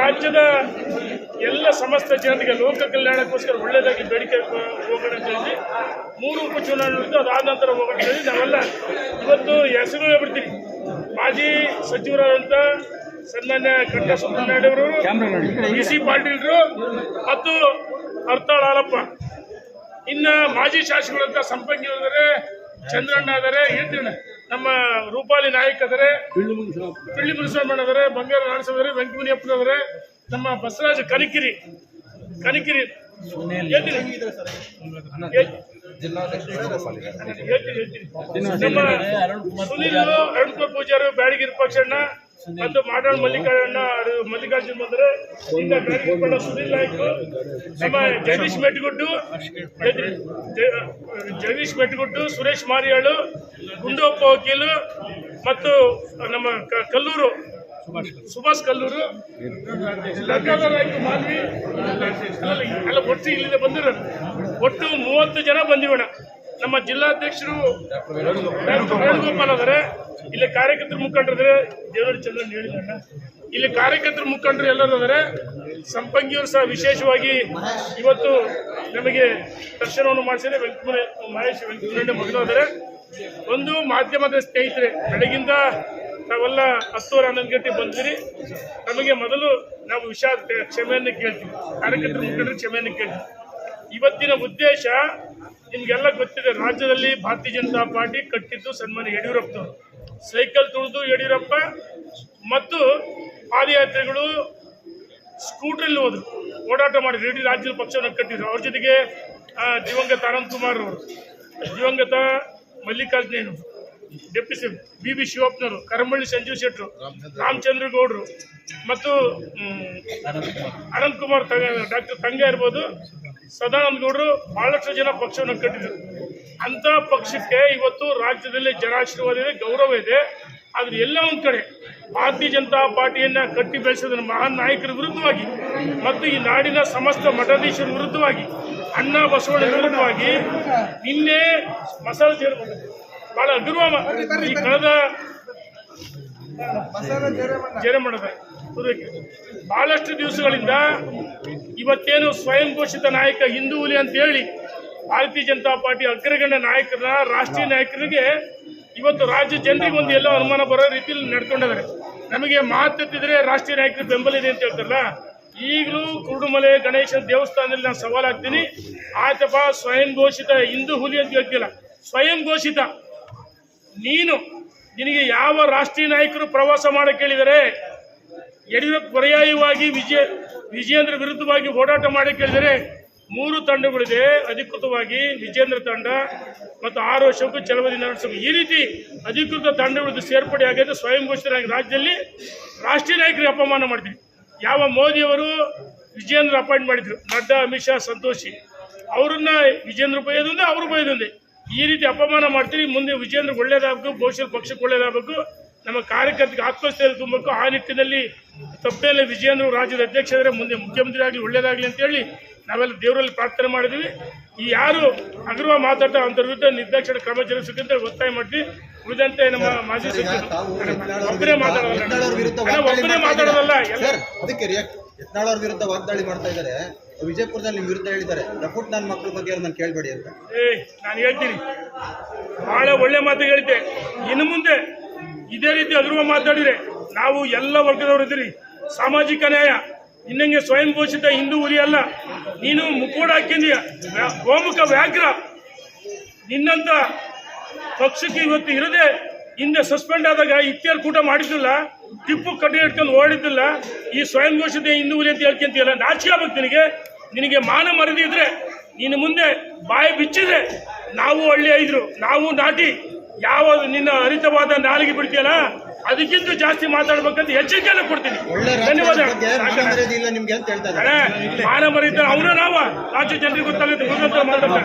ರಾಜ್ಯದ ಎಲ್ಲ ಸಮಸ್ತ ಜನರಿಗೆ ಲೋಕ ಕಲ್ಯಾಣಕ್ಕೋಸ್ಕರ ಒಳ್ಳೆಯದಾಗಿ ಬೇಡಿಕೆ ಹೋಗೋಣ ಅಂತ ಹೇಳಿ ಮೂರು ಉಪಚುನಾವಣೆ ಅದಾದ ನಂತರ ಹೋಗೋಣ ಹೇಳಿ ನಾವೆಲ್ಲ ಇವತ್ತು ಹೆಸರು ಹೇಳ್ಬಿಡ್ತೀವಿ ಮಾಜಿ ಸಚಿವರಾದಂಥ ಸನ್ಮಾನ್ಯ ಕಟ್ಟ ಸುಬ್ಬನಾಯ್ಡವರು ಬಿ ಸಿ ಪಾಟೀಲ್ರು ಮತ್ತು ಹರ್ತಾಳ್ ಹಾಲಪ್ಪ. ಇನ್ನು ಮಾಜಿ ಶಾಸಕರಂತ ಸಂಪಂಗಿ ಹೋದರೆ ಚಂದ್ರಣ್ಣ ಆದರೆ ಹೇಳ್ತೀನಿ. ನಮ್ಮ ರೂಪಾಲಿ ನಾಯಕ್ ಅದಾರೆ ಪಿಳ್ಳಿ ಮುನಿಸ್ವಾಮಣ್ಣ ಅದರೆ ಬಂಗಾರ ನಾಡಸ್ವಾಮಿ ಅದಾರೆ ನಮ್ಮ ಬಸವರಾಜ ಕನಿಕಿರಿ ಕನಿಕಿರಿ. ಸುನೀಲ್ ಅರುಣ್ ಕುಮಾರ್ ಪೂಜಾರು ನಮ್ಮ ಸುನೀಲ್ ಅರುಣ್ಕುಮಾರ್ ಪೂಜಾರಿ ಬ್ಯಾಡಗಿರಿ ಪಕ್ಷಣ್ಣ ಮತ್ತು ಮಾಡಾಳ್ ಮಲ್ಲಿಕಾರ್ಜುನ ಮಲ್ಲಿಕಾರ್ಜುನ್ ಬಂದ್ರೆ ಈಗ ಸುನೀಲ್ ನಾಯ್ಕ. ನಮ್ಮ ಜಗದೀಶ್ ಮೆಟ್ಗುಡ್ಡು ಜಗದೀಶ್ ಮೆಟ್ಗುಡ್ಡು ಸುರೇಶ್ ಮಾರಿಯಾಳು ಗುಂಡಪ್ಪ ವಕೀಲು ಮತ್ತು ನಮ್ಮ ಕಲ್ಲೂರು ಸುಭಾಷ್ ಕಲ್ಲೂರು. ಮಾಲ್ವಿ ಎಲ್ಲ ಒಟ್ಟು ಇಲ್ಲಿಂದ ಬಂದಿರೋ ಒಟ್ಟು ಮೂವತ್ತು ಜನ ಬಂದಿವಣ. ನಮ್ಮ ಜಿಲ್ಲಾಧ್ಯಕ್ಷರು ವೇಣುಗೋಪಾಲ್ ಅವರೇ. ಇಲ್ಲಿ ಕಾರ್ಯಕರ್ತರ ಮುಖಂಡರಿದ್ರೆ ದೇವರ ಚಂದ್ರನ್ ಹೇಳಿದ ಇಲ್ಲಿ ಕಾರ್ಯಕರ್ತರ ಮುಖಂಡರು ಎಲ್ಲರೂ ಅಂದರೆ ಸಂಪಂಗಿಯವರು ಸಹ ವಿಶೇಷವಾಗಿ ಇವತ್ತು ನಮಗೆ ದರ್ಶನವನ್ನು ಮಾಡಿಸಿದ್ರೆ ವೆಂಕಟ ಮಹೇಶ್ ಮೊದಲು ಇದ್ದಾರೆ ಒಂದು ಮಾಧ್ಯಮದ ಸ್ನೇಹಿತರೆ, ಬೆಳಗಿಂದ ತಾವೆಲ್ಲ ಹತ್ತುವರೆ, ಹನ್ನೊಂದು ಗಂಟೆ ಬಂದಿರಿ ನಮಗೆ ಮೊದಲು ನಾವು ವಿಷಾದ ಕ್ಷಮೆಯನ್ನು ಕೇಳ್ತೀವಿ. ಕಾರ್ಯಕರ್ತರ ಮುಖಂಡರು ಕ್ಷಮೆಯನ್ನು ಕೇಳ್ತೀವಿ. ಇವತ್ತಿನ ಉದ್ದೇಶ ನಿಮ್ಗೆಲ್ಲ ಗೊತ್ತಿದೆ, ರಾಜ್ಯದಲ್ಲಿ ಭಾರತೀಯ ಜನತಾ ಪಾರ್ಟಿ ಕಟ್ಟಿದ್ದು ಸನ್ಮಾನ ಯಡಿಯೂರಪ್ಪ ಸೈಕಲ್ ತುಳಿದು ಯಡಿಯೂರಪ್ಪ ಮತ್ತು ಪಾದಯಾತ್ರೆಗಳು ಸ್ಕೂಟ್ರಲ್ಲಿ ಹೋದ್ರು. ಓಡಾಟ ಮಾಡಿದ್ರು ಇಡೀ ರಾಜ್ಯದ ಪಕ್ಷವನ್ನು ಕಟ್ಟಿದ್ರು. ಅವ್ರ ಜೊತೆಗೆ ದಿವಂಗತ ಅನಂತ್ ಕುಮಾರ್ ಅವರು. ದಿವಂಗತ ಮಲ್ಲಿಕಾರ್ಜುನೇನು ಡೆಪ್ಯೂಟಿ ಬಿ ಬಿ ಶಿವಪ್ಪನವರು, ಕರಮಳ್ಳಿ ಸಂಜೀವ್ ಶೆಟ್ಟರು ರಾಮಚಂದ್ರ ಗೌಡರು ಮತ್ತು ಅನಂತಕುಮಾರ್ ಅನಂತ್ ಕುಮಾರ್ ಡಾಕ್ಟರ್ ತಂಗ ಇರ್ಬೋದು. ಸದಾನಂದ ಗೌಡರು ಬಹಳಷ್ಟು ಜನ ಪಕ್ಷವನ್ನು ಕಟ್ಟಿದ್ರು. ಅಂತ ಪಕ್ಷಕ್ಕೆ ಇವತ್ತು ರಾಜ್ಯದಲ್ಲಿ ಜನಾಶೀರ್ವಾದ ಇದೆ, ಗೌರವ ಇದೆ. ಆದ್ರೆ ಎಲ್ಲ ಒಂದ್ ಕಡೆ ಭಾರತೀಯ ಜನತಾ ಪಾರ್ಟಿಯನ್ನ ಕಟ್ಟಿ ಬೆಳೆಸಿದ ಮಹಾನ್ ನಾಯಕರ ವಿರುದ್ಧವಾಗಿ ಮತ್ತು ಈ ನಾಡಿನ ಸಮಸ್ತ ಮಠಾಧೀಶರ ವಿರುದ್ಧವಾಗಿ ಅಣ್ಣ ಬಸವಣ್ಣ ವಿರುದ್ಧವಾಗಿ ನಿನ್ನೆ ಮಸಾಲೆ ಸೇರ್ ಬಹಳ ಅಗರ್ವ ಈ ಕಳೆದ ಜೇರೆ ಮಾಡಿದೆ ಬಹಳಷ್ಟು ದಿವಸಗಳಿಂದ ಇವತ್ತೇನು ಸ್ವಯಂ ಘೋಷಿತ ನಾಯಕ ಹಿಂದೂ ಹುಲಿ ಅಂತ ಹೇಳಿ ಭಾರತೀಯ ಜನತಾ ಪಾರ್ಟಿ ಅಗ್ರಗಣ್ಯ ನಾಯಕರ ರಾಷ್ಟ್ರೀಯ ನಾಯಕರಿಗೆ ಇವತ್ತು ರಾಜ್ಯ ಜನರಿಗೆ ಒಂದು ಎಲ್ಲೋ ಅನುಮಾನ ಬರೋ ರೀತಿಯಲ್ಲಿ ನಡ್ಕೊಂಡಿದ್ದಾರೆ. ನಮಗೆ ಮಾತೆತ್ತಿದ್ರೆ ರಾಷ್ಟ್ರೀಯ ನಾಯಕರ ಬೆಂಬಲ ಇದೆ ಅಂತ ಹೇಳ್ತಾರಲ್ಲ ಈಗಲೂ ಕುರುಡುಮಲೆ ಗಣೇಶ ದೇವಸ್ಥಾನದಲ್ಲಿ ನಾನು ಸವಾಲಾಗ್ತೀನಿ. ಆತಪ ಸ್ವಯಂ ಘೋಷಿತ ಹಿಂದೂ ಹುಲಿ ಅಂತ ಹೇಳ್ತಿಲ್ಲ ಸ್ವಯಂ ಘೋಷಿತ ನೀನು, ನಿನಗೆ ಯಾವ ರಾಷ್ಟ್ರೀಯ ನಾಯಕರು ಪ್ರವಾಸ ಮಾಡಕ್ಕೆ ಕೇಳಿದರೆ ಯಡಿಯೂರಪ್ಪ ಪರ್ಯಾಯವಾಗಿ ವಿಜಯ, ವಿಜಯೇಂದ್ರ ವಿರುದ್ಧವಾಗಿ ಹೋರಾಟ ಮಾಡಕ್ಕೆ ಕೇಳಿದರೆ ಮೂರು ತಂಡಗಳಿದೆ. ಅಧಿಕೃತವಾಗಿ ವಿಜೇಂದ್ರ ತಂಡ ಮತ್ತು ಆರು ವರ್ಷಕ್ಕೂ ಚಲವದಿ ನಡೆಸಬೇಕು ಈ ರೀತಿ ಅಧಿಕೃತ ತಂಡಗಳದ್ದು ಸೇರ್ಪಡೆ ಆಗಿದೆ ಸ್ವಯಂ ಘೋಷಿತರಾಗಿ ರಾಜ್ಯದಲ್ಲಿ ರಾಷ್ಟ್ರೀಯ ನಾಯಕರಿಗೆ ಅಪಮಾನ ಮಾಡ್ತೀವಿ. ಯಾವ ಮೋದಿಯವರು ವಿಜಯೇಂದ್ರ ಅಪಾಯಿಂಟ್ ಮಾಡಿದ್ರು? ನಡ್ಡಾ, ಅಮಿತ್ ಶಾ, ಸಂತೋಷಿ. ಅವರನ್ನ ವಿಜೇಂದ್ರ ಬೈಯೋದೊಂದೇ ಅವರು ಬೈಯೋದೊಂದೇ ಈ ರೀತಿ ಅಪಮಾನ ಮಾಡ್ತೀರಿ, ಮುಂದೆ ವಿಜೇಂದ್ರ ಒಳ್ಳೇದಾಗಬೇಕು, ಭವಿಷ್ಯದ ಪಕ್ಷಕ್ಕೆ ಒಳ್ಳೇದಾಗಬೇಕು. ನಮ್ಮ ಕಾರ್ಯಕರ್ತರಿಗೆ ಆತ್ಮಸ್ಥೈರ್ಯ ತುಂಬಬೇಕು. ಆ ನಿಟ್ಟಿನಲ್ಲಿ ತಪ್ಪೇಲೆ ವಿಜಯೇಂದ್ರ ರಾಜ್ಯದ ಅಧ್ಯಕ್ಷರೇ ಮುಂದೆ ಮುಖ್ಯಮಂತ್ರಿ ಆಗಲಿ, ಒಳ್ಳೇದಾಗಲಿ ಅಂತ ಹೇಳಿ ನಾವೆಲ್ಲ ದೇವರಲ್ಲಿ ಪ್ರಾರ್ಥನೆ ಮಾಡಿದ್ವಿ ಈ ಯಾರು ಅಗರ್ವ ಮಾತಾಡ್ತಾರೆ ಅಂತ ವಿರುದ್ಧ ನಿರ್ದಾಕ್ಷಿಣ ಕ್ರಮ ಜರುಗಿಸಬೇಕಂತ ಒತ್ತಾಯ ಮಾಡ್ತೀವಿ. ಉಳಿದಂತೆ ನಮ್ಮ ಮಾಜಿ ಸಚಿವರು ಒಬ್ಬರೇ ಮಾತಾಡೋದಲ್ಲ ಒಬ್ಬರೇ ಅದಕ್ಕೆ ಯತ್ನಾಳ್ ವಿರುದ್ಧ ವಾಗ್ದಾಳಿ ಮಾಡ್ತಾ ಇದ್ದಾರೆ. ವಿಜಯಪುರದಲ್ಲಿ ವಿರುದ್ಧ ಹೇಳಿದ್ದಾರೆ. ರಫುಟ್ ನನ್ನ ಮಕ್ಕಳ ಬಗ್ಗೆ ನಾನು ಕೇಳಬೇಡಿ ಅಂತ. ಏ ನಾನು ಹೇಳ್ತೀನಿ. ಬಹಳ ಒಳ್ಳೆ ಮಾತು ಹೇಳಿದ್ದೆ. ಇನ್ನು ಮುಂದೆ ಇದೇ ರೀತಿ ಅಗರ್ವ ಮಾತಾಡಿದ್ರೆ ನಾವು ಎಲ್ಲ ವರ್ಗದವರು ಇದ್ದೀರಿ. ಸಾಮಾಜಿಕ ನ್ಯಾಯ ಇನ್ನಂಗೆ ಸ್ವಯಂ ಘೋಷಿತ ಹಿಂದೂ ಉರಿ ಅಲ್ಲ. ನೀನು ಮುಕ್ಕೋಡ ಹಾಕಿದೀಯ ಗೋಮುಖ ವ್ಯಾಘ್ರ. ನಿನ್ನಂತ ಪಕ್ಷಕ್ಕೆ ಇವತ್ತು ಇರದೆ ಹಿಂದೆ ಸಸ್ಪೆಂಡ್ ಆದಾಗ ಇತ್ಯರ್ ಕೂಟ ಮಾಡಿದ್ದಿಲ್ಲ ಟಿಪ್ಪು ಕಟ್ಟಿ ಇಟ್ಕೊಂಡು ಓಡಿದ್ದಿಲ್ಲ ಈ ಸ್ವಯಂ ಘೋಷಿತ ಹಿಂದೂ ಅಂತ ಹೇಳ್ಕೊಂತೀಯಲ್ಲ ನಾಚಿಕೆ ಆಗ್ಬೇಕು ನಿನಗೆ. ನಿನಗೆ ಮಾನ ಮರದಿದ್ರೆ ಇದ್ರೆ ನೀನು ಮುಂದೆ ಬಾಯಿ ಬಿಚ್ಚಿದ್ರೆ ನಾವು ಹಳ್ಳಿ ಐದ್ರು ನಾವು ನಾಟಿ. ಯಾವ ನಿನ್ನ ಹರಿತವಾದ ನಾಲಿಗೆ ಬಿಡ್ತೀಯಲ್ಲ ಅದಕ್ಕಿಂತ ಜಾಸ್ತಿ ಮಾತಾಡ್ಬೇಕಂತ ಎಚ್ಚರಿಕೆಯನ್ನು ಕೊಡ್ತೀನಿ. ಧನ್ಯವಾದ. ಮಾನ ಮರೀತಾರೆ ಅವನು ನಾವ. ರಾಜ್ಯ ಜನರಿಗೆ ಗೊತ್ತಾಗುತ್ತೆ ಮಾತಾಡ್ತಾರೆ.